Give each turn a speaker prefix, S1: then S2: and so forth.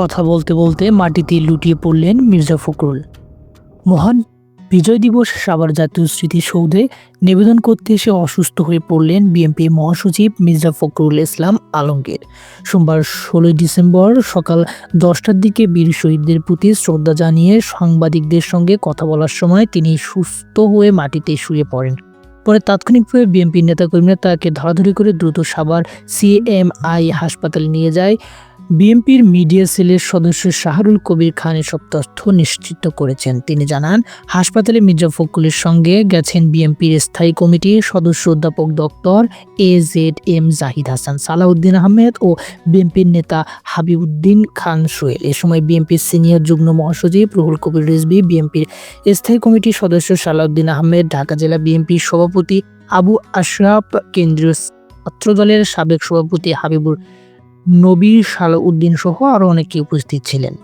S1: কথা বলতে বলতে মাটিতে লুটিয়ে পড়লেন মির্জা ফখরুল মহান বিজয় দিবস সাবার জাতীয় স্মৃতিসৌধে নিবেদন করতে এসে অসুস্থ হয়ে পড়লেন বিএনপি মহাসচিব মির্জা ফখরুল ইসলাম আলমগীর সোমবার ষোলোই ডিসেম্বর সকাল দশটার দিকে বীর শহীদদের প্রতি শ্রদ্ধা জানিয়ে সাংবাদিকদের সঙ্গে কথা বলার সময় তিনি সুস্থ হয়ে মাটিতে শুয়ে পড়েন পরে তাৎক্ষণিকভাবে বিএনপির নেতাকর্মীরা তাকে ধরাধরি করে দ্রুত সাবার সিএমআই হাসপাতালে নিয়ে যায় বিএনপির মিডিয়া সেলের সদস্য শাহরুল কবির খান এসব তথ্য নিশ্চিত করেছেন তিনি জানান হাসপাতালে মির্জা ফখরুলের সঙ্গে গেছেন বিএনপির স্থায়ী কমিটির সদস্য অধ্যাপক doctor A Z M Zahid Hasan Salauddin Ahmed ও বিএনপির নেতা হাবিবুদ্দিন খান সোহেল এ সময় বিএনপির সিনিয়র যুগ্ম মহাসচিব রুহুল কবির রিজবি বিএনপির স্থায়ী কমিটির সদস্য সালাউদ্দিন আহমেদ ঢাকা জেলা বিএনপির সভাপতি আবু আশরাফ কেন্দ্রীয় ছাত্রদলের সাবেক সভাপতি হাবিবুর নবী সালাউদ্দিন সহ আরও অনেকে উপস্থিত ছিলেন